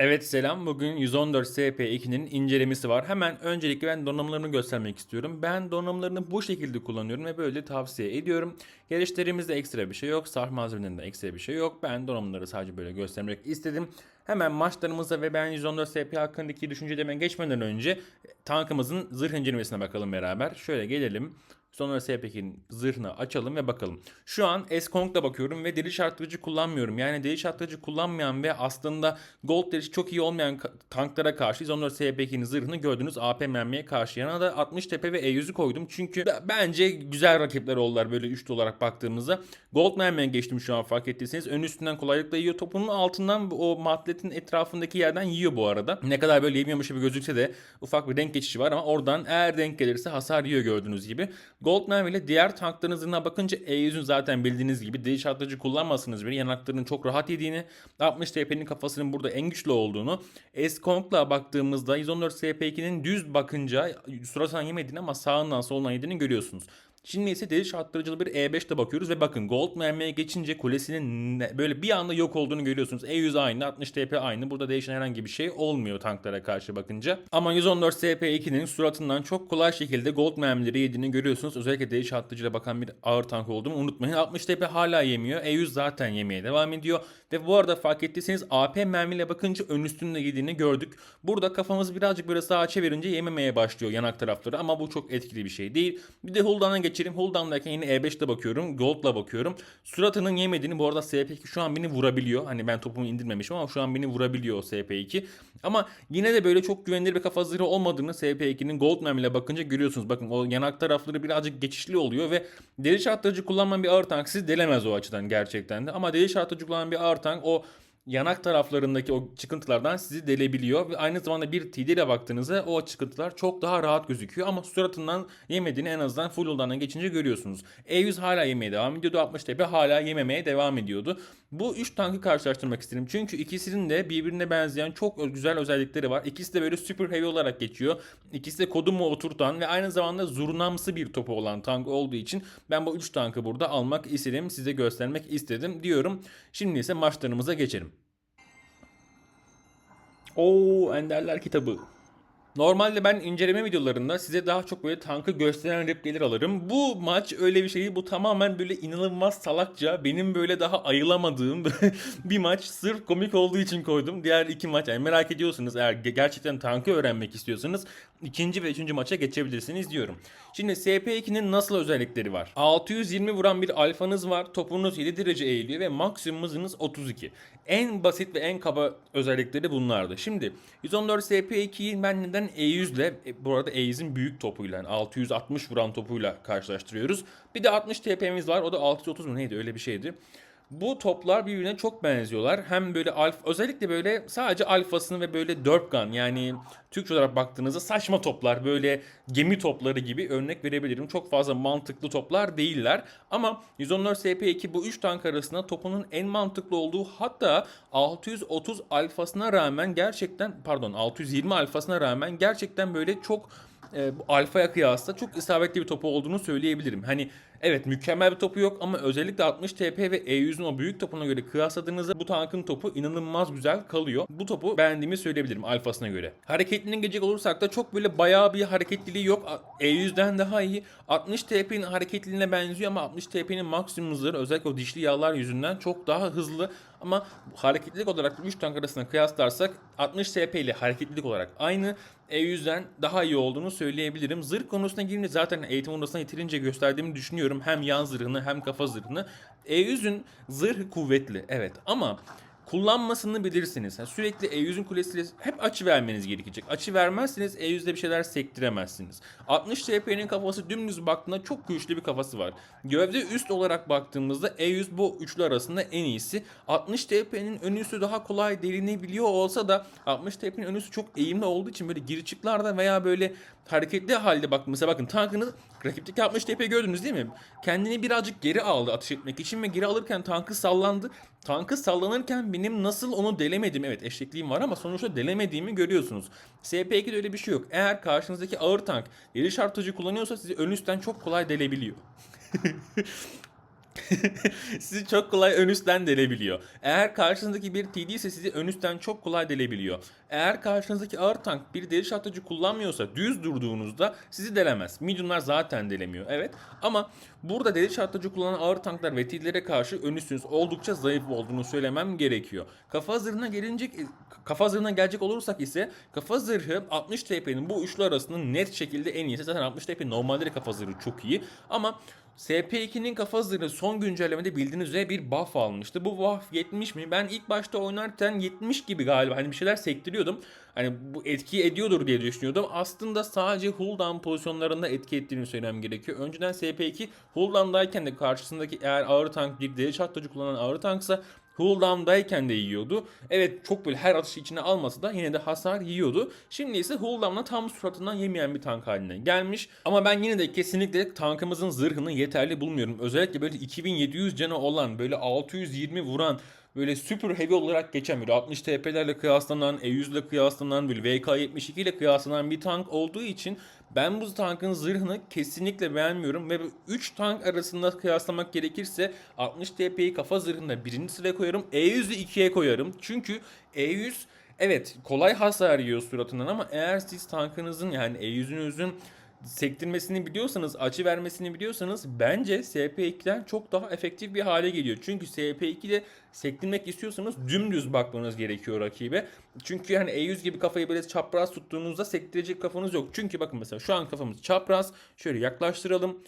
Evet selam. Bugün 114 SP2'nin incelemesi var. Hemen öncelikle ben donanımlarını göstermek istiyorum. Ben donanımlarını bu şekilde kullanıyorum ve böyle tavsiye ediyorum. Gelişlerimizde ekstra bir şey yok. Sarf malzemelerinde ekstra bir şey yok. Ben donanımları sadece böyle göstermek istedim. Hemen maçlarımıza ve ben 114 SP hakkındaki düşüncelerime geçmeden önce tankımızın zırh incelemesine bakalım beraber. Şöyle gelelim. Sonra SPK'nin zırhını açalım ve bakalım. Şu an S-Kong'da bakıyorum ve deliş arttırıcı kullanmıyorum. Yani deliş arttırıcı kullanmayan ve aslında gold deliş çok iyi olmayan tanklara karşı 114 SPK'nin zırhını gördüğünüz AP mermiye karşı. Yanına da 60 tepe ve E100'ü koydum. Çünkü bence güzel rakipler oldular böyle üçlü olarak baktığımızda. Gold mermiye geçtim şu an fark ettiyseniz. Ön üstünden kolaylıkla yiyor. Topunun altından o matletin etrafındaki yerden yiyor bu arada. Ne kadar böyle yemiyormuş gibi gözükse de ufak bir renk geçişi var ama oradan eğer denk gelirse hasar yiyor gördüğünüz gibi. Gold mermi ile diğer tankların zırhına bakınca E100'ün zaten bildiğiniz gibi değiş atlıcı kullanmasınız bile yanaklarının çok rahat yediğini 60 TP'nin kafasının burada en güçlü olduğunu S-Kong'la baktığımızda 114 SP2'nin düz bakınca suratından yemediğini ama sağından solundan yediğini görüyorsunuz. Şimdi ise deliş arttırıcılı bir E5'te bakıyoruz ve bakın gold mermiye geçince kulesinin böyle bir anda yok olduğunu görüyorsunuz. E100 aynı 60 TP aynı burada değişen herhangi bir şey olmuyor tanklara karşı bakınca. Ama 114 SP2'nin suratından çok kolay şekilde gold mermileri yediğini görüyorsunuz. Özellikle deliş arttırıcıyla bakan bir ağır tank olduğunu unutmayın. 60 TP hala yemiyor. E100 zaten yemeye devam ediyor. Ve bu arada fark ettiyseniz AP mermiyle bakınca ön üstünde yediğini gördük. Burada kafamızı birazcık böyle sağa çevirince yememeye başlıyor yanak tarafları ama bu çok etkili bir şey değil. Bir de Huldan'a geçelim. Huldan'dayken yine E5'te bakıyorum. Gold'la bakıyorum. Suratının yemediğini bu arada SP2 şu an beni vurabiliyor. Hani ben topumu indirmemişim ama şu an beni vurabiliyor o SP2. Ama yine de böyle çok güvenilir bir kafa zırhı olmadığını SP2'nin Gold mermiyle bakınca görüyorsunuz. Bakın o yanak tarafları birazcık geçişli oluyor ve deliş arttırıcı kullanmayan bir ağır tank sizi delemez o açıdan gerçekten de. Ama deliş arttırıcı kullanan bir ağır tank o yanak taraflarındaki o çıkıntılardan sizi delebiliyor ve aynı zamanda bir TD ile baktığınızda o çıkıntılar çok daha rahat gözüküyor ama suratından yemediğini en azından full yoldan geçince görüyorsunuz. E100 hala yemeye devam ediyordu 60 TP hala yememeye devam ediyordu. Bu 3 tankı karşılaştırmak istedim çünkü ikisinin de birbirine benzeyen çok güzel özellikleri var. İkisi de böyle super heavy olarak geçiyor. İkisi de kodumu oturtan ve aynı zamanda zurnamsı bir topu olan tank olduğu için ben bu 3 tankı burada almak istedim. Size göstermek istedim diyorum. Şimdi ise maçlarımıza geçelim. Oh, anda lal kita ber. Normalde ben inceleme videolarında size daha çok böyle tankı gösteren repliler alırım. Bu maç öyle bir şey. Bu tamamen böyle inanılmaz salakça benim böyle daha ayılamadığım bir maç. Sırf komik olduğu için koydum. Diğer iki maç yani merak ediyorsanız eğer ge- gerçekten tankı öğrenmek istiyorsanız ikinci ve üçüncü maça geçebilirsiniz diyorum. Şimdi SP2'nin nasıl özellikleri var? 620 vuran bir alfanız var. Topunuz 7 derece eğiliyor ve maksimum hızınız 32. En basit ve en kaba özellikleri bunlardı. Şimdi 114 SP2'yi ben neden E100 ile e, bu arada E100'in büyük topuyla yani 660 vuran topuyla karşılaştırıyoruz. Bir de 60 TP'miz var. O da 630 mu neydi öyle bir şeydi. Bu toplar birbirine çok benziyorlar. Hem böyle alfa özellikle böyle sadece alfasını ve böyle derp gun yani Türkçe olarak baktığınızda saçma toplar böyle gemi topları gibi örnek verebilirim. Çok fazla mantıklı toplar değiller. Ama 114 SP2 bu 3 tank arasında topunun en mantıklı olduğu hatta 630 alfasına rağmen gerçekten pardon 620 alfasına rağmen gerçekten böyle çok e, alfaya kıyasla çok isabetli bir topu olduğunu söyleyebilirim. Hani evet mükemmel bir topu yok ama özellikle 60 TP ve E100'ün o büyük topuna göre kıyasladığınızda bu tankın topu inanılmaz güzel kalıyor. Bu topu beğendiğimi söyleyebilirim alfasına göre. Hareketliliğine gelecek olursak da çok böyle bayağı bir hareketliliği yok. A- E100'den daha iyi. 60 TP'nin hareketliliğine benziyor ama 60 TP'nin maksimum hızları özellikle o dişli yağlar yüzünden çok daha hızlı. Ama hareketlilik olarak 3 tank arasında kıyaslarsak 60 TP ile hareketlilik olarak aynı. E100'den daha iyi olduğunu söyleyebilirim. Zırh konusuna girince zaten eğitim odasına yeterince gösterdiğimi düşünüyorum. Hem yan zırhını hem kafa zırhını. E100'ün zırhı kuvvetli evet ama kullanmasını bilirsiniz. Yani sürekli E100'ün kulesiyle hep açı vermeniz gerekecek. Açı vermezseniz E100'de bir şeyler sektiremezsiniz. 60 TP'nin kafası dümdüz baktığında çok güçlü bir kafası var. Gövde üst olarak baktığımızda E100 bu üçlü arasında en iyisi. 60 TP'nin ön üstü daha kolay delinebiliyor olsa da 60 TP'nin ön üstü çok eğimli olduğu için böyle gir çıklarda veya böyle hareketli halde bak mesela bakın tankınız rakipteki 60 TP gördünüz değil mi? Kendini birazcık geri aldı atış etmek için ve geri alırken tankı sallandı. Tankı sallanırken benim nasıl onu delemedim evet eşekliğim var ama sonuçta delemediğimi görüyorsunuz. SP2'de öyle bir şey yok. Eğer karşınızdaki ağır tank deliş artıcı kullanıyorsa sizi ön üstten çok kolay delebiliyor. sizi çok kolay ön üstten delebiliyor. Eğer karşınızdaki bir TD ise sizi ön üstten çok kolay delebiliyor. Eğer karşınızdaki ağır tank bir deliş atıcı kullanmıyorsa düz durduğunuzda sizi delemez. Mediumlar zaten delemiyor evet ama burada deliş atıcı kullanan ağır tanklar ve TD'lere karşı ön üstünüz oldukça zayıf olduğunu söylemem gerekiyor. Kafa zırhına gelince kafa zırhına gelecek olursak ise kafa zırhı 60 TP'nin bu üçlü arasında net şekilde en iyisi. Zaten 60 TP normalde de kafa zırhı çok iyi ama SP2'nin kafa zırhı son güncellemede bildiğiniz üzere bir buff almıştı. Bu buff 70 mi? Ben ilk başta oynarken 70 gibi galiba. Hani bir şeyler sektiriyordum. Hani bu etki ediyordur diye düşünüyordum. Aslında sadece Huldan pozisyonlarında etki ettiğini söylemem gerekiyor. Önceden SP2 Huldan'dayken de karşısındaki eğer ağır tank bir deri çatlıcı kullanan ağır tanksa Huldam'dayken de yiyordu. Evet çok böyle her atışı içine almasa da yine de hasar yiyordu. Şimdi ise Huldam'la tam suratından yemeyen bir tank haline gelmiş. Ama ben yine de kesinlikle tankımızın zırhını yeterli bulmuyorum. Özellikle böyle 2700 canı olan böyle 620 vuran böyle super heavy olarak geçen böyle 60 TP'lerle kıyaslanan, E100 ile kıyaslanan, böyle VK72 ile kıyaslanan bir tank olduğu için ben bu tankın zırhını kesinlikle beğenmiyorum ve 3 tank arasında kıyaslamak gerekirse 60 TP'yi kafa zırhında birinci sıraya koyarım. E100'ü ikiye koyarım. Çünkü E100 evet kolay hasar yiyor suratından ama eğer siz tankınızın yani E100'ünüzün sektirmesini biliyorsanız, açı vermesini biliyorsanız bence SP2'den çok daha efektif bir hale geliyor. Çünkü SP2'de sektirmek istiyorsanız dümdüz bakmanız gerekiyor rakibe. Çünkü hani E100 gibi kafayı böyle çapraz tuttuğunuzda sektirecek kafanız yok. Çünkü bakın mesela şu an kafamız çapraz. Şöyle yaklaştıralım.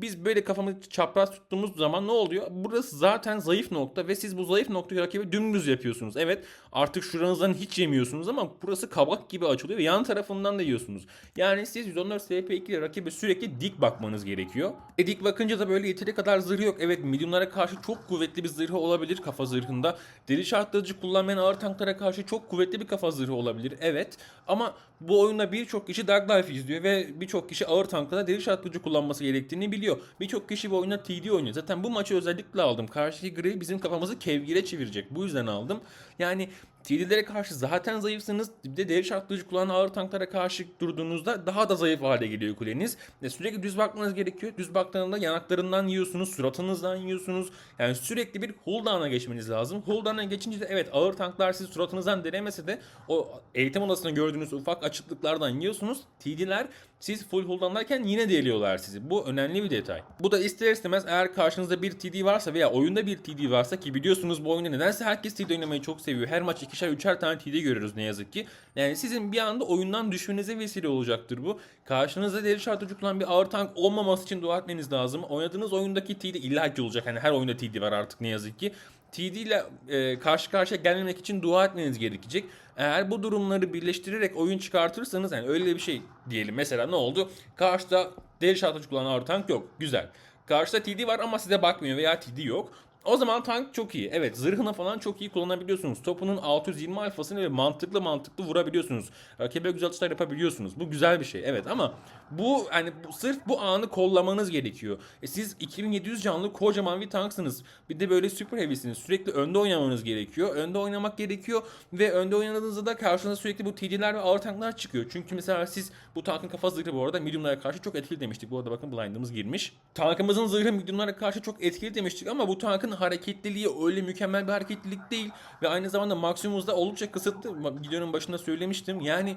Biz böyle kafamızı çapraz tuttuğumuz zaman ne oluyor? Burası zaten zayıf nokta ve siz bu zayıf noktayı rakibe dümdüz yapıyorsunuz. Evet artık şuranızdan hiç yemiyorsunuz ama burası kabak gibi açılıyor ve yan tarafından da yiyorsunuz. Yani siz 114 SP2 ile rakibe sürekli dik bakmanız gerekiyor. E dik bakınca da böyle yeteri kadar zırhı yok. Evet mediumlara karşı çok kuvvetli bir zırhı olabilir kafa zırhında. Deri şartlayıcı kullanmayan ağır tanklara karşı çok kuvvetli bir kafa zırhı olabilir. Evet ama bu oyunda birçok kişi Dark Life izliyor ve birçok kişi ağır tanklarda deri şartlayıcı kullanması gerektiğini biliyor. Birçok kişi bu oyunda TD oynuyor. Zaten bu maçı özellikle aldım. Karşıki gri bizim kafamızı kevgire çevirecek. Bu yüzden aldım. Yani TD'lere karşı zaten zayıfsınız. Bir de deri şartlayıcı kullanan ağır tanklara karşı durduğunuzda daha da zayıf hale geliyor kuleniz. Ve sürekli düz bakmanız gerekiyor. Düz baktığında yanaklarından yiyorsunuz, suratınızdan yiyorsunuz. Yani sürekli bir hulldown'a geçmeniz lazım. Hulldown'a geçince de evet ağır tanklar sizi suratınızdan denemese de o eğitim odasında gördüğünüz ufak açıklıklardan yiyorsunuz. TD'ler siz full hulldown'dayken yine deliyorlar sizi. Bu önemli bir detay. Bu da ister istemez eğer karşınızda bir TD varsa veya oyunda bir TD varsa ki biliyorsunuz bu oyunda nedense herkes TD oynamayı çok seviyor. Her maç ikişer üçer tane TD görüyoruz ne yazık ki. Yani sizin bir anda oyundan düşmenize vesile olacaktır bu. Karşınızda deri şartı kullanan bir ağır tank olmaması için dua etmeniz lazım. Oynadığınız oyundaki TD illaki olacak. Hani her oyunda TD var artık ne yazık ki. TD ile e, karşı karşıya gelmemek için dua etmeniz gerekecek. Eğer bu durumları birleştirerek oyun çıkartırsanız yani öyle bir şey diyelim. Mesela ne oldu? Karşıda deri şartı kullanan ağır tank yok. Güzel. Karşıda TD var ama size bakmıyor veya TD yok. O zaman tank çok iyi. Evet zırhını falan çok iyi kullanabiliyorsunuz. Topunun 620 alfasını ve mantıklı mantıklı vurabiliyorsunuz. Rakibe güzel atışlar yapabiliyorsunuz. Bu güzel bir şey. Evet ama bu hani bu, sırf bu anı kollamanız gerekiyor. E siz 2700 canlı kocaman bir tanksınız. Bir de böyle super heavy'siniz. Sürekli önde oynamanız gerekiyor. Önde oynamak gerekiyor ve önde oynadığınızda da karşınıza sürekli bu TD'ler ve ağır tanklar çıkıyor. Çünkü mesela siz bu tankın kafa zırhı bu arada mediumlara karşı çok etkili demiştik. Bu arada bakın blind'ımız girmiş. Tankımızın zırhı mediumlara karşı çok etkili demiştik ama bu tankın hareketliliği öyle mükemmel bir hareketlilik değil ve aynı zamanda maksimumuzda oldukça kısıtlı. Videonun başında söylemiştim. Yani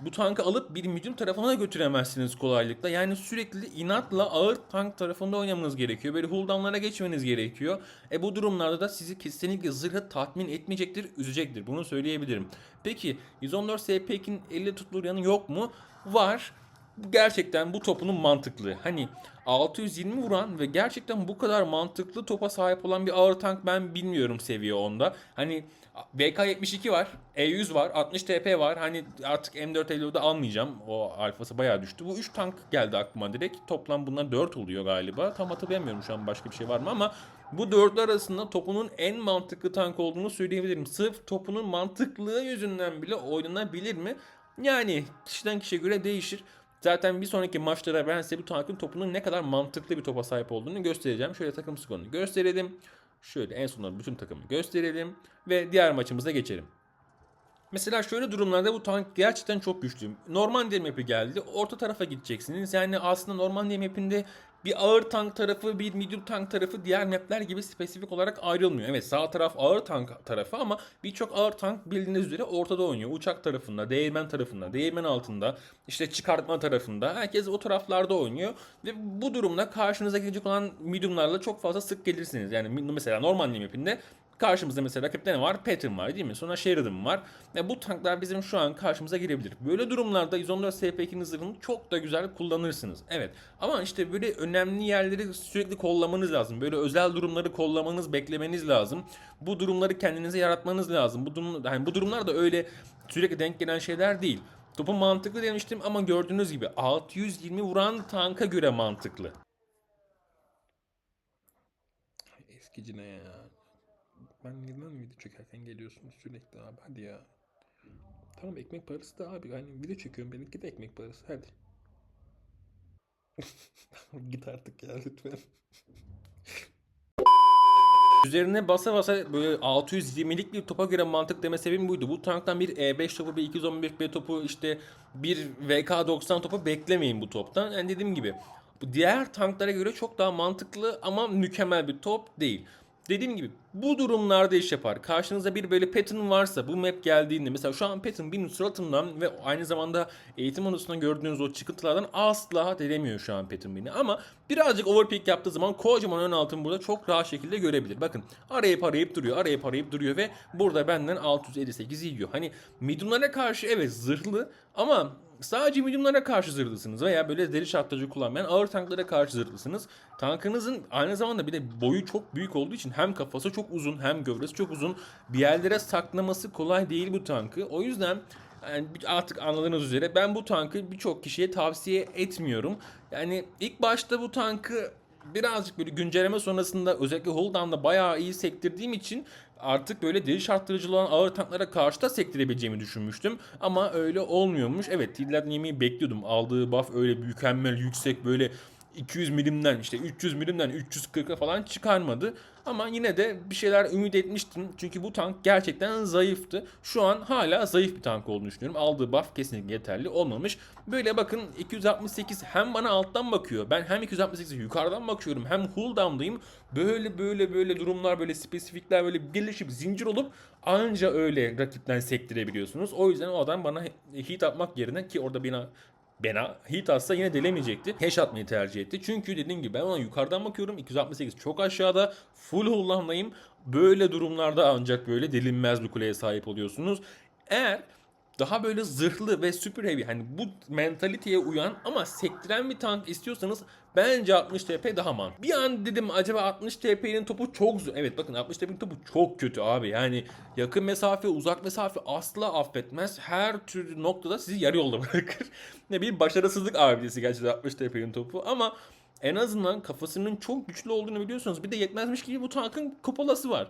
bu tankı alıp bir medium tarafına da götüremezsiniz kolaylıkla. Yani sürekli inatla ağır tank tarafında oynamanız gerekiyor. Böyle hulldownlara geçmeniz gerekiyor. E bu durumlarda da sizi kesinlikle zırhı tatmin etmeyecektir, üzecektir. Bunu söyleyebilirim. Peki 114 SPK'in 50 tutulur yanı yok mu? Var gerçekten bu topunun mantıklı. Hani 620 vuran ve gerçekten bu kadar mantıklı topa sahip olan bir ağır tank ben bilmiyorum seviye 10'da. Hani VK72 var, E100 var, 60 TP var. Hani artık M450'de almayacağım. O alfası bayağı düştü. Bu 3 tank geldi aklıma direkt. Toplam bunlar 4 oluyor galiba. Tam hatırlayamıyorum şu an başka bir şey var mı ama bu dörtlü arasında topunun en mantıklı tank olduğunu söyleyebilirim. Sırf topunun mantıklığı yüzünden bile oynanabilir mi? Yani kişiden kişiye göre değişir. Zaten bir sonraki maçlara ben size bu tankın topunun ne kadar mantıklı bir topa sahip olduğunu göstereceğim. Şöyle takım skorunu gösterelim. Şöyle en sonunda bütün takımı gösterelim. Ve diğer maçımıza geçelim. Mesela şöyle durumlarda bu tank gerçekten çok güçlü. Normandiya map'i geldi. Orta tarafa gideceksiniz. Yani aslında Normandiya map'inde bir ağır tank tarafı, bir medium tank tarafı diğer map'ler gibi spesifik olarak ayrılmıyor. Evet sağ taraf ağır tank tarafı ama birçok ağır tank bildiğiniz üzere ortada oynuyor. Uçak tarafında, değirmen tarafında, değirmen altında, işte çıkartma tarafında. Herkes o taraflarda oynuyor. Ve bu durumda karşınıza gelecek olan mediumlarla çok fazla sık gelirsiniz. Yani mesela Normandiya map'inde Karşımızda mesela rakipte ne var? Patton var değil mi? Sonra Sheridan var. Ve bu tanklar bizim şu an karşımıza gelebilir. Böyle durumlarda 114 SP2'nin zırhını çok da güzel kullanırsınız. Evet. Ama işte böyle önemli yerleri sürekli kollamanız lazım. Böyle özel durumları kollamanız, beklemeniz lazım. Bu durumları kendinize yaratmanız lazım. Bu durum yani bu durumlar da öyle sürekli denk gelen şeyler değil. Topu mantıklı demiştim ama gördüğünüz gibi 620 vuran tanka göre mantıklı. Eskici ne ya? Ben neden video çekerken geliyorsunuz sürekli abi hadi ya. Tamam ekmek parası da abi hani video çekiyorum benimki de ekmek parası hadi. Git artık ya lütfen. Üzerine basa basa böyle 620'lik bir topa göre mantık deme sebebim buydu. Bu tanktan bir E5 topu, bir 215B topu, işte bir VK90 topu beklemeyin bu toptan. Yani dediğim gibi diğer tanklara göre çok daha mantıklı ama mükemmel bir top değil. Dediğim gibi bu durumlarda iş yapar. Karşınızda bir böyle pattern varsa bu map geldiğinde mesela şu an pattern benim suratımdan ve aynı zamanda eğitim odasında gördüğünüz o çıkıntılardan asla delemiyor şu an pattern beni. Ama birazcık overpeak yaptığı zaman kocaman ön altın burada çok rahat şekilde görebilir. Bakın arayıp arayıp duruyor arayıp arayıp duruyor ve burada benden 658 yiyor. Hani mediumlara karşı evet zırhlı ama sadece mediumlara karşı zırhlısınız veya böyle deli şartlıcı kullanmayan ağır tanklara karşı zırhlısınız. Tankınızın aynı zamanda bir de boyu çok büyük olduğu için hem kafası çok uzun hem gövdesi çok uzun. Bir yerlere saklaması kolay değil bu tankı. O yüzden yani artık anladığınız üzere ben bu tankı birçok kişiye tavsiye etmiyorum. Yani ilk başta bu tankı birazcık böyle güncelleme sonrasında özellikle Hulldown'da bayağı iyi sektirdiğim için artık böyle deri şarttırıcı olan ağır tanklara karşı da sektirebileceğimi düşünmüştüm. Ama öyle olmuyormuş. Evet Tilden yemeği bekliyordum. Aldığı buff öyle mükemmel yüksek böyle 200 milimden işte 300 milimden 340'a falan çıkarmadı. Ama yine de bir şeyler ümit etmiştim. Çünkü bu tank gerçekten zayıftı. Şu an hala zayıf bir tank olduğunu düşünüyorum. Aldığı buff kesinlikle yeterli olmamış. Böyle bakın 268 hem bana alttan bakıyor. Ben hem 268'e yukarıdan bakıyorum hem cooldown'dayım. Böyle böyle böyle durumlar böyle spesifikler böyle birleşip zincir olup anca öyle rakipten sektirebiliyorsunuz. O yüzden o adam bana hit atmak yerine ki orada bana Bena hit atsa yine delemeyecekti. Hash atmayı tercih etti. Çünkü dediğim gibi ben ona yukarıdan bakıyorum. 268 çok aşağıda. Full hull'landayım. Böyle durumlarda ancak böyle delinmez bir kuleye sahip oluyorsunuz. Eğer daha böyle zırhlı ve super heavy hani bu mentaliteye uyan ama sektiren bir tank istiyorsanız bence 60 TP daha man. Bir an dedim acaba 60 TP'nin topu çok zor. Evet bakın 60 TP'nin topu çok kötü abi. Yani yakın mesafe, uzak mesafe asla affetmez. Her tür noktada sizi yarı yolda bırakır. ne bir başarısızlık abidesi gerçekten 60 TP'nin topu ama en azından kafasının çok güçlü olduğunu biliyorsunuz. Bir de yetmezmiş gibi bu tankın kupolası var.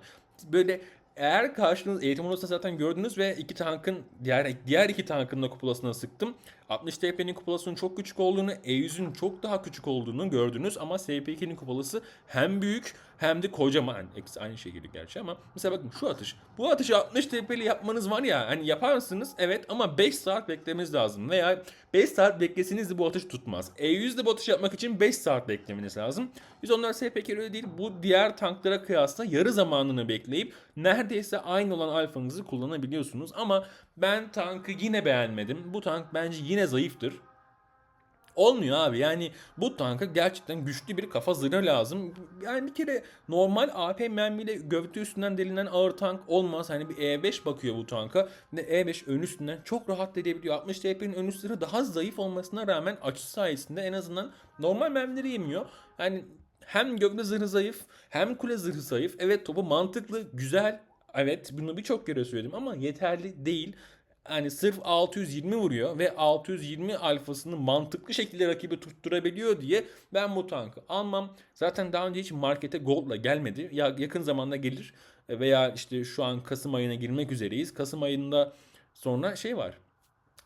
Böyle eğer karşınız eğitim odasında zaten gördünüz ve iki tankın diğer diğer iki tankın da kupolasına sıktım. 60 TP'nin kupolasının çok küçük olduğunu, E100'ün çok daha küçük olduğunu gördünüz ama SP2'nin kupolası hem büyük hem de kocaman. Eksi aynı geliyor gerçi ama mesela bakın şu atış. Bu atışı 60 TP'li yapmanız var ya hani yaparsınız evet ama 5 saat beklemeniz lazım veya 5 saat bekleseniz de bu atış tutmaz. E100'de bu atış yapmak için 5 saat beklemeniz lazım. 114 SP2 öyle değil. Bu diğer tanklara kıyasla yarı zamanını bekleyip neredeyse aynı olan alfanızı kullanabiliyorsunuz ama ben tankı yine beğenmedim. Bu tank bence yine zayıftır. Olmuyor abi yani bu tanka gerçekten güçlü bir kafa zırhı lazım. Yani bir kere normal AP mermiyle gövde üstünden delinen ağır tank olmaz. Hani bir E5 bakıyor bu tanka ve E5 ön üstünden çok rahat delebiliyor. 60 TP'nin ön üstleri daha zayıf olmasına rağmen açı sayesinde en azından normal mermileri yemiyor. Yani hem gövde zırhı zayıf hem kule zırhı zayıf. Evet topu mantıklı, güzel. Evet bunu birçok kere söyledim ama yeterli değil yani sırf 620 vuruyor ve 620 alfasını mantıklı şekilde rakibi tutturabiliyor diye ben bu tankı almam. Zaten daha önce hiç markete gold'la gelmedi. Ya yakın zamanda gelir veya işte şu an Kasım ayına girmek üzereyiz. Kasım ayında sonra şey var.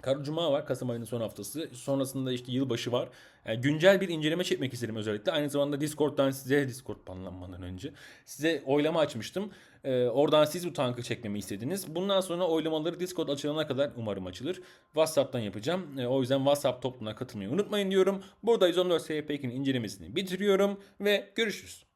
Kara Cuma var Kasım ayının son haftası. Sonrasında işte yılbaşı var. Yani güncel bir inceleme çekmek istedim özellikle. Aynı zamanda Discord'dan size, Discord banlanmadan önce size oylama açmıştım. Ee, oradan siz bu tankı çekmemi istediniz. Bundan sonra oylamaları Discord açılana kadar umarım açılır. WhatsApp'tan yapacağım. Ee, o yüzden WhatsApp topluluğuna katılmayı unutmayın diyorum. Burada 114 SP2'nin incelemesini bitiriyorum ve görüşürüz.